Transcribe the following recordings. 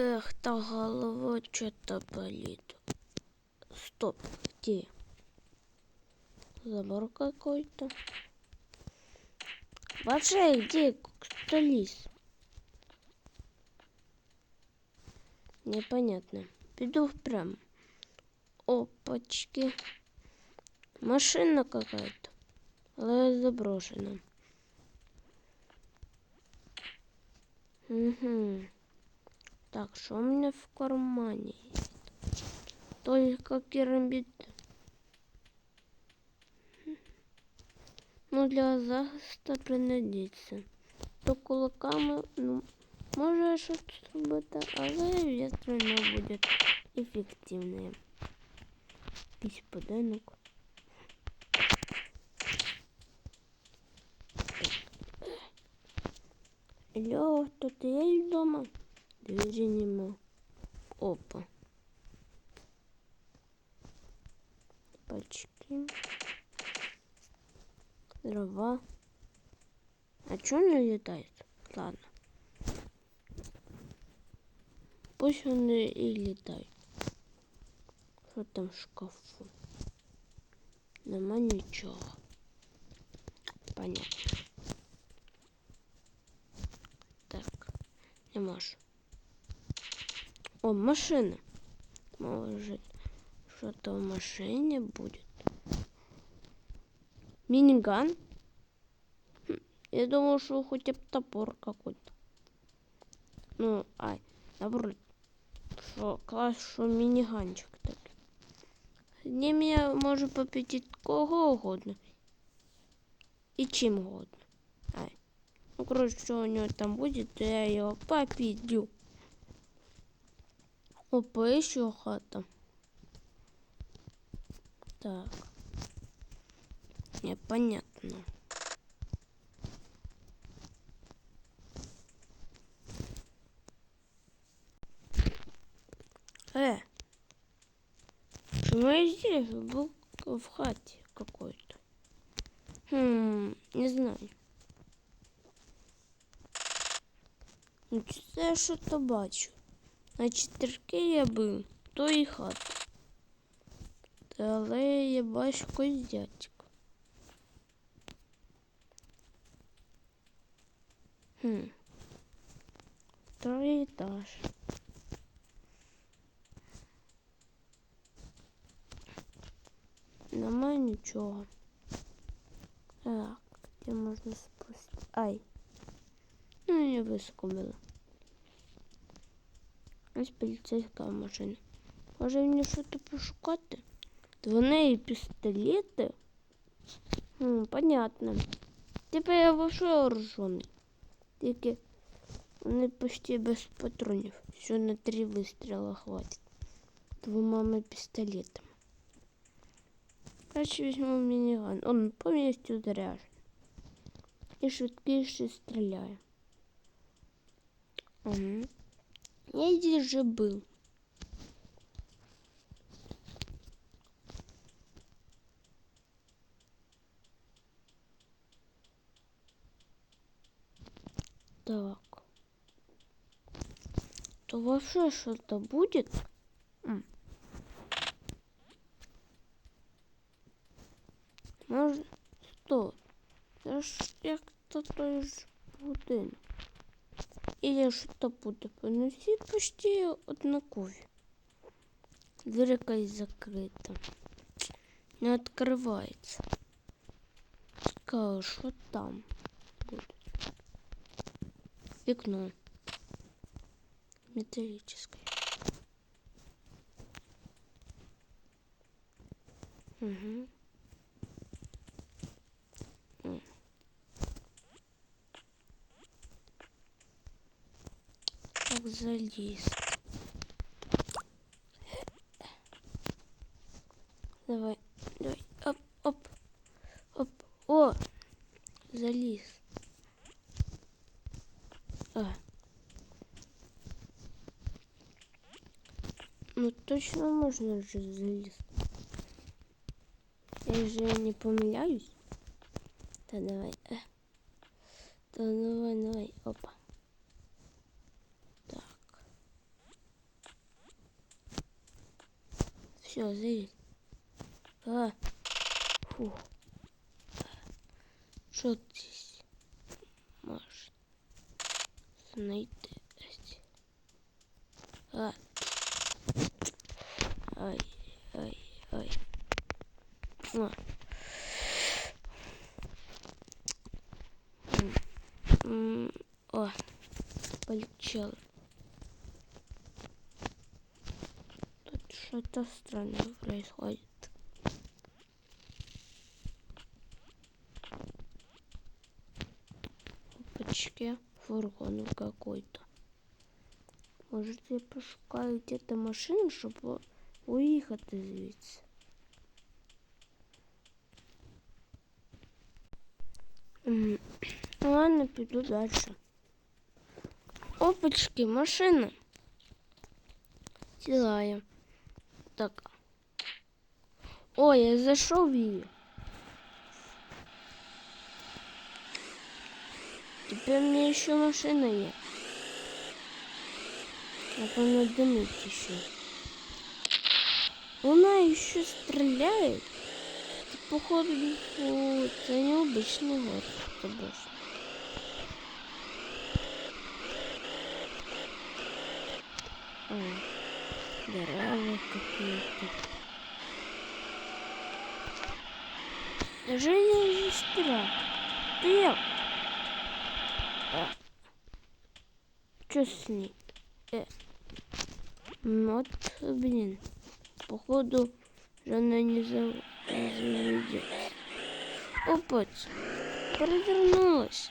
Эх, та голова что-то болит. Стоп, где? Забор какой-то. Вообще, где кто лис? Непонятно. Пойду прям. Опачки. Машина какая-то. Але заброшена. Угу. Так, что у меня в кармане есть? Только керамбит. Ну, для захисту пригодиться. То кулаками, ну, може щось зробити, але вітряно буде ефективне. Якийсь будинок. Алло, тут є вдома? Нема. Опа. Пачки. Дрова. А чё не летает? Ладно. Пусть они и летают. Что там в шкафу? Нема ничего. Понятно. Так, не можу. О, машина. Может, что-то в машине будет. Миниган? Хм, Я думал, что хотя бы топор какой-то. Ну, ай, наоборот. Що клас, що мініганчик такий. З ним я можу победить кого угодно. И чем угодно. Ай. Ну, короче, что у него там будет, то я его победю. Опа, еще хата. Так. Непонятно. Э, почему я здесь был в хате какой-то? Хм, не знаю. Ну, це я що-то бачу. На четверки я був, то і хата. Та Але я бачу якийсь дядько. Хм. Второй этаж. Нема нічого. Так, где можно спустить? Ай. Ну, не високо було. Ось поліцейська машина. Може мені щось пошукати? То вони і пістолети? Хм, понятно. Типа я вообще вооружений. Тільки вони почти без патронів. Все на три вистріла хватить. Двома пістолетами. Короче, візьму мініган. Он повністю заряжен. І швидкіше стріляє. Угу. Я здесь же был. Так. То вообще что-то будет? Может, что? Це ж як-то той будинок Или что-то буде. Ну всі почти однакові. Дверь якась закрита. Не відкривається. Цікаво, що там буде. Вікно. Металлическое. Угу. Как залезть? Давай, давай, оп, оп, оп, о, залез. А. Ну точно можно же залезть. Я же не помиляюсь. Да давай. э. Да давай, давай, опа. Так. Все, заїдь. А. Фух. Що здесь можна знайти? А. Ай, ай, ай. О. М, м, О, полетел. Тут что-то странное происходит. Опачки, фургон какой-то. Может, я пошукаю где-то машину, щоб уїхати звідси. М, Ладно, піду далі. Опачки, машина. Сідаю. Так. О, я зайшов її. Теперь у меня еще машина есть. Напевно, дымит еще. Она еще стреляет. Это, походу, это необычный город. Это больше. А, дерева какие-то. Женя сестра. Ты а. Что с ней? Э. Вот, блин. Походу, она не, за... не заведется. Опа, перевернулась.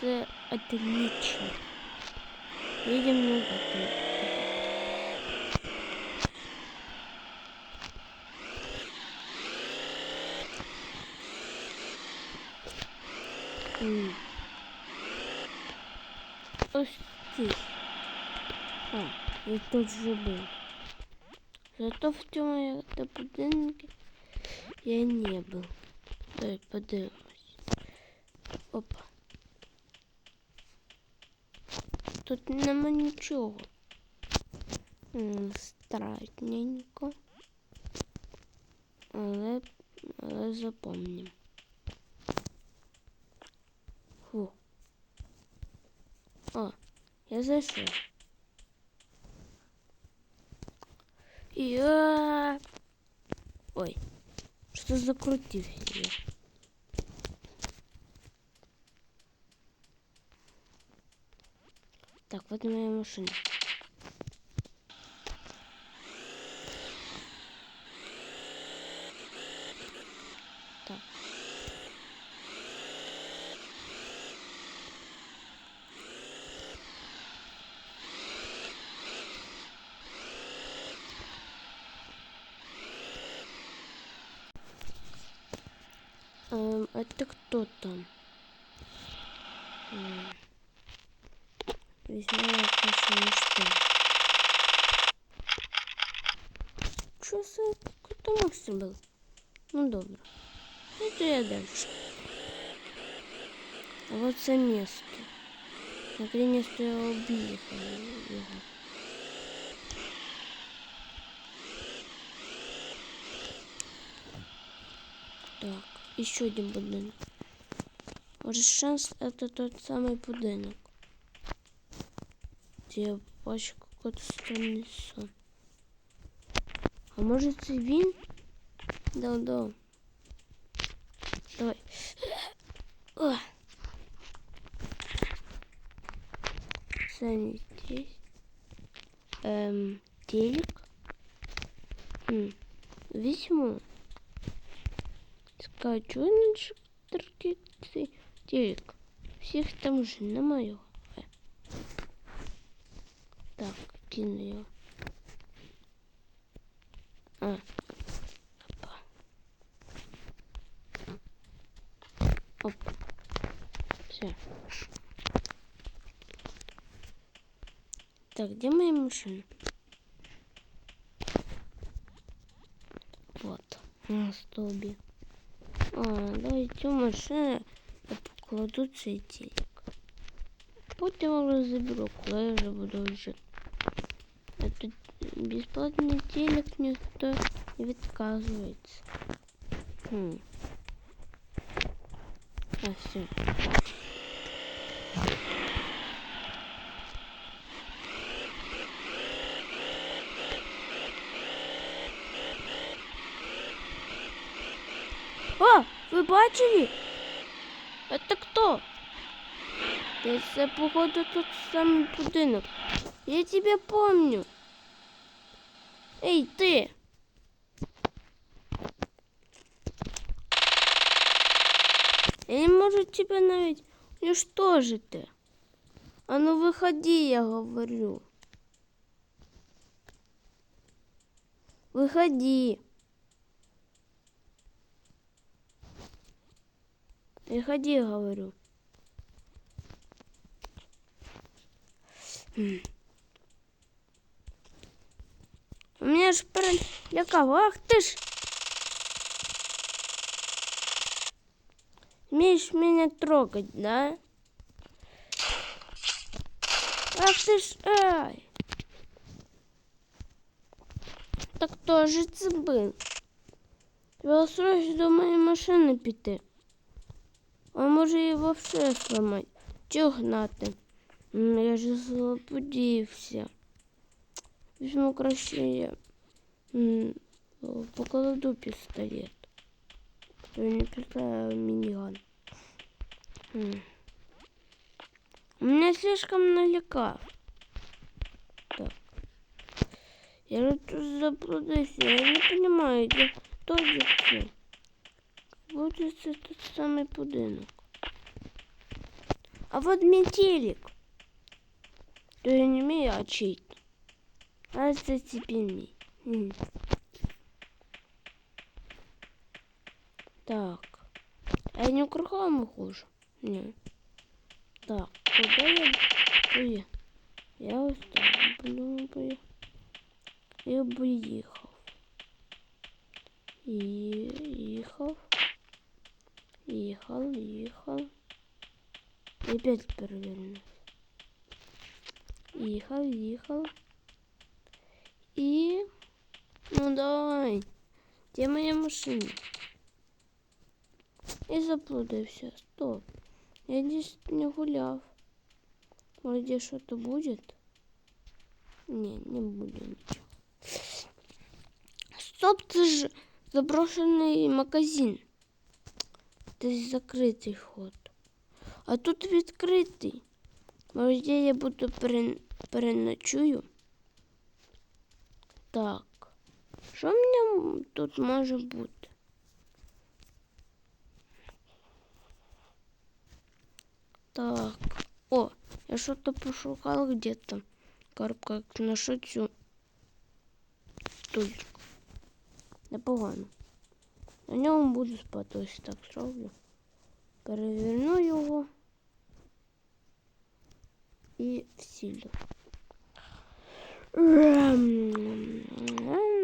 Это отлично. Едем на готов. М. Ось здесь. А, я тут же был. Зато в это будинке я не был. Давай подивимось. Опа. Тут нема нічого. М, Стратненько. Але, але запомним. Фу. О, я зайшов. Я... Ой, что закрутился я? Так, вот моя машина. Так. Эм, это кто там? Весьма отличный что. Что за какой-то монстр был? Ну добро. Это я дальше. А вот це место. Наконец-то я объехал его. Так, еще один будинок. Может шанс это тот самый будинок. Где бачу какой-то странный сон. А может це він? Да, да. Давай. О. Не здесь. Эм, телек. М. Весьма. Скачу на таркети телек. Всіх там же немає. Е. Так, кину його. А. Опа. Оп. Все. Так, где моя машина? Вот, на столбе. А, давай цю машину я покладу цей телек. Потім розіберу, коли я вже буду вже. Этот бесплатный телек никто не отказывается. Хм. А, все. О, вы бачили? Это кто? Это, походу, тот самый будинок. Я тебя помню. Эй, ты! Я не могу тебя навіть уничтожити. А ну выходи, я говорю. Выходи. Выходи, говорю. М. У меня ж перелякав. Ах ты ж. Смеешь меня трогать, да? Ах ты ж, ай. Так хто ж це був? Треба срочно до моєї машини піти. А може її вовсе сломати. Чого гнати? М, Я ж заблудився. Візьму краще я м, о, покладу пістолет. То я не пускаю миниган. М. У меня слишком налегав. Так. Я же тут заблудился. Я не понимаю, где кто где все. Вот это тот самый будинок. А вот метелик. То я не умею, а чей А зацепи М. Так. А я не у кругом хожу? Ні. Так, куди я поїхав? Я ось так блю, поїхав. Я поїхав. І їхав. Їхав, їхав. І опять перевернув. Їхав, їхав. І... Ну давай. Де моя машина? І заблудився. Стоп. Я здесь не гуляв. Может, здесь что-то будет? Не, не будет ничего. Стоп, це ж заброшений магазин. Десь закритий вход. А тут відкритий. Може, я буду перен... переночую? Так. Що в тут може бути? Так. О, я что-то пошукал где-то. Коробка нашу цю стульчик. Непогано. На ньому буду спати. Ось так зроблю. Переверну всілю. Ем, ем,